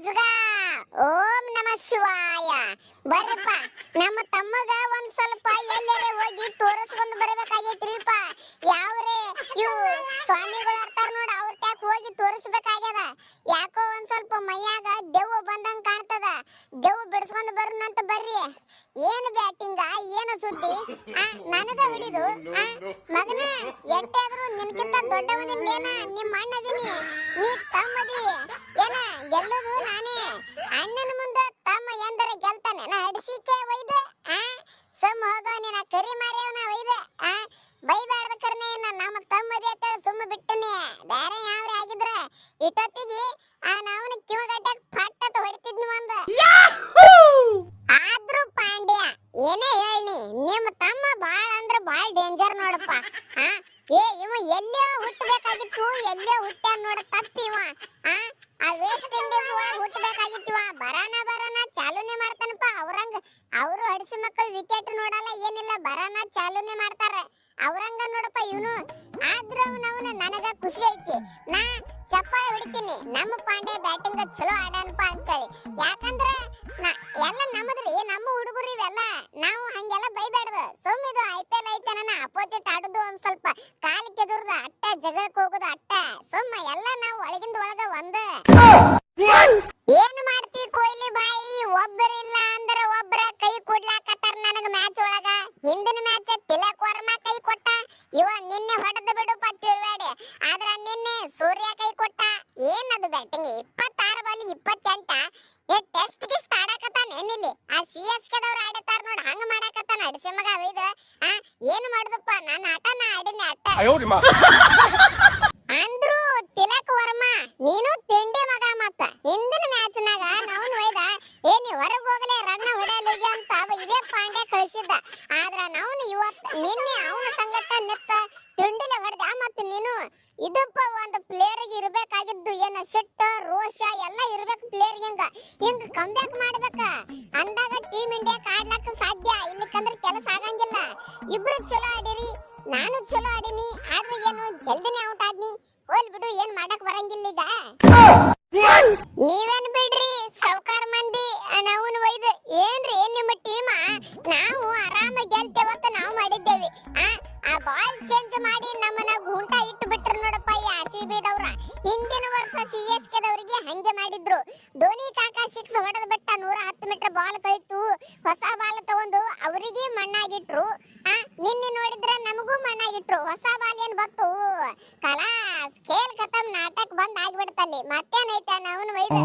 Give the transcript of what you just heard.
ಮುಸುಗ ಓಂ ನಮ ಶಿವಾಯ. ನಮ್ಮ ತಮ್ಮಗ ಒಂದ್ ಸ್ವಲ್ಪ ಎಲ್ಲೆಲ್ಲ ಹೋಗಿ ತೋರಿಸ್ಕೊಂಡ್ ಬರಬೇಕಾಗೈತ್ರಿಪ್ಪ. ಯಾವ್ರೇ ಇವು ಸ್ವಾಮಿಗಳು ಇರ್ತಾರ ನೋಡ, ಅವ್ರ ತ್ಯಾಕ್ ಹೋಗಿ ತೋರಿಸ್ಬೇಕಾಗ್ಯದ. ಯಾಕೋ ಒಂದ್ ಸ್ವಲ್ಪ ಮೈಯಾಗ ದೆವ್ವ ಬಂದಂಗ್ ಕಾಣ್ತದ. ದೆವ್ವ ಬಿಡಿಸ್ಕೊಂಡ್ ಬರೋಣಂತ ಬರ್ರಿ. ಏನ್ ಬ್ಯಾಟಿಂಗ, ಏನು ಸುದ್ದಿ? ಆ, ನನಗ ಹಿಡಿದು, ಆ, ಮಗನ ಎಟ್ಟಾದ್ರೂ ನಿನ್ಕಿಂತ ದೊಡ್ಡವನಿಲ್ಲೇನ? ನಿಮ್ಮ ಅಣ್ಣದಿನಿ, ನೀ ತಮ್ಮದಿ. ಗೆಲ್ಲೋದು ನಾನೇ. ಅಣ್ಣನ ಮುಂದೆ ತಮ್ಮ ಎಂದರೆ ಗೆಲ್ತಾನೆ. ನಾ ಹಡಿಸಿಕೆ ಒಯ್ದ ಆ? ಸಮ್ ಹೋಗೋ ನಿನ್ನ ಕರಿ ಮಾರ್ಯವನ ಒಯ್ದ ಆ? ಬೈಬಾರ್ದ ಕರ್ನೆ ನಮ್ಮ ತಮ್ಮದಿ ಅಂತ ಸುಮ್ಮ ಬಿಟ್ಟನೆ. ಬೇರೆ ಯಾವ್ರೆ ಆಗಿದ್ರ ಇಟ್ಟೊತ್ತಿಗೆ ಆ ನಾವನ ಕಿವಗಡ್ಡಕ್ ಫಟ್ ಅಂತ ಹೊಡಿತಿದ್ನು ಒಂದ ಆದ್ರೂ ಪಾಂಡ್ಯ ಏನೇ ಹೇಳಿ ನಿಮ್ಮ ತಮ್ಮ ಬಾಳ ಅಂದ್ರ ಬಾಳ ಡೇಂಜರ್ ನೋಡಪ್ಪ ಆ? ಏ ಇವ ಎಲ್ಲೇ ಹುಟ್ಟಬೇಕಾಗಿತ್ತು ಎಲ್ಲೇ ಹುಟ್ಟ ನೋಡ ತಪ್ಪಿವ ಆ? ಇವ ಬರಾನ ಬರಾನ ಚಾಲೂನೇ ಮಾಡ್ತಾನಪ್ಪ. ಅವ್ರಂಗ ಅವರು ಹಡಿಸಿ ಮಕ್ಕಳು ವಿಕೆಟ್ ನೋಡಲ್ಲ, ಏನಿಲ್ಲ. ಬರಾನ ಚಾಲೂನೇ ಮಾಡ್ತಾರ. ಅವ್ರಂಗ ನೋಡಪ್ಪ ಇವನು. ಆದ್ರೂ ಅವನವನ ನನಗ ಖುಷಿ ಐತಿ. ನಾ ಚಪ್ಪಾಳೆ ಹೊಡಿತೀನಿ. ನಮ್ಮ ಪಾಂಡೆ ಬ್ಯಾಟಿಂಗ್ ಚಲೋ ಆಡಾನಪ್ಪ ಅಂತೇಳಿ. ಯಾಕಂದ್ರೆ ಎಲ್ಲ ನಮ್ಮದ್ರಿ ನಮ್ಮ ಹುಡುಗರು ಇವೆಲ್ಲ. ನಾವು ಹಂಗೆಲ್ಲ ಬೈಬೇಡ್ದು ಸುಮ್ಮಿದು ಐ ಪಿ ಎಲ್ ಐತೆ ನನ್ನ ಅಪೋಸಿಟ್ ಆಡುದು ಒಂದ್ ಸ್ವಲ್ಪ. ಕಾಲ್ ಕೆದುರ್ದು ಅಟ್ಟ, ಜಗಳಕ್ಕೆ ಹೋಗೋದು ಅಟ್ಟ. ಸುಮ್ಮ ಎಲ್ಲ ನಾವು ಒಳಗಿಂದ ಒಳಗ ಒಂದ ಹಾಕತ್ತಾರ ನನಗ ಮ್ಯಾಚ್ ಒಳಗ? ಹಿಂದಿನ ಮ್ಯಾಚ್ ತಿಲಕ್ ವರ್ಮಾ ಕೈ ಕೊಟ್ಟ? ಇವ ನಿನ್ನೆ ಹೊಡೆದು ಬಿಡು ಪತ್ತಿರ್ಬೇಡಿ ಆದ್ರ ನಿನ್ನೆ ಸೂರ್ಯ ಕೈ ಕೊಟ್ಟ? ಅದು ಬ್ಯಾಟಿಂಗ್ ಇಪ್ಪತ್ತಾರು ಬಾಲ್ ಇಪ್ಪತ್ತೆಂಟ? ಏ ಟೆಸ್ಟ್ ಗಿಸ್ಟ್ ಆಡಕತ್ತಾನ ಏನಿಲ್ಲಿ? ಆ ಸಿ ಎಸ್ ಕೆ ದವ್ರು ಆಡತಾರ ನೋಡ್ ಹಂಗ ಮಾಡಾಕತ್ತಾನ ಅಡಿಸಿ ಮಗ ಇದು. ಆ ಏನು ಮಾಡುದಪ್ಪ? ನಾನು ಆಟ ನಾ ಆಡಿನಿ ಆಟ ಅಂದ್ರು ತಿಲಕ್ ವರ್ಮಾ ನೀನು ಕಳಿಸಿದ್ದ. ಆದ್ರ ನಾವು ಇವತ್ ನಿನ್ನೆ ಅವನ ಸಂಗಟ ನೆತ್ತ ತಿಂಡಿಲೆ ಹೊಡೆದ. ಮತ್ತ ನೀನು ಇದಪ್ಪ ಒಂದು ಪ್ಲೇಯರ್ಗೆ ಇರಬೇಕಾಗಿದ್ದು ಏನ ಸಿಟ್ಟ, ರೋಷ ಎಲ್ಲ ಇರ್ಬೇಕು ಪ್ಲೇಯರ್ಗೆ ಹಿಂಗ? ಹಿಂಗ ಕಂಬ್ಯಾಕ್ ಮಾಡ್ಬೇಕ? ಅಂದಾಗ ಟೀಮ್ ಇಂಡಿಯಾ ಆಡ್ಲಕ್ಕ ಸಾಧ್ಯ? ಇಲ್ಲಿಕಂದ್ರ ಕೆಲಸ ಆಗಂಗಿಲ್ಲ. ಇಬ್ರು ಚಲೋ ಆಡಿರಿ, ನಾನು ಚಲೋ ಆಡಿನಿ, ಆದ್ರೆ ಏನು ಜಲ್ದಿನೇ ಔಟ್ ಆದ್ನಿ. ಹೋಲ್ ಬಿಡು, ಏನ್ ಮಾಡಕ್ ಬರಂಗಿಲ್ಲ ಈಗ. ನೀವೇನ್ ಗುಂಟ ಇಟ್ಟು ಬಿಟ್ರು ನೋಡಪ್ಪ ಈ ಆರ್ ಸಿ ಬಿದವ್ರ ಹಿಂದಿನ ವರ್ಷ ಸಿ ಎಸ್ ಕೆ ದವರಿಗೆ ಹಂಗೆ ಮಾಡಿದ್ರು. ಧೋನಿ ಕಾಕ ಸಿಕ್ಸ್ ಹೊಡೆದ್ ಬಿಟ್ಟ ನೂರ ಹತ್ತು ಮೀಟರ್ ಬಾಲ್ ಕಳಿತು. ಹೊಸ ಬಾಲ್ ತಗೊಂಡು ಅವರಿಗೆ ಮಣ್ಣಾಗಿಟ್ರು. ಆ, ನಿನ್ನೆ ನೋಡಿದ್ರೆ ನಮಗೂ ಮಣ್ಣಾಗಿಟ್ರು. ಹೊಸ ಬಾಲ್ ಏನ್ ಬತ್ತು ಕಲಾಸ್ ಖೇಲ್ ಖತಮ್ ನಾಟಕ್ ಬಂದ್ ಆಗ್ಬಿಡ್ತಲ್ಲಿ. ಮತ್ತೇನೈತೆ ನಾವು ಒಯ್ದು.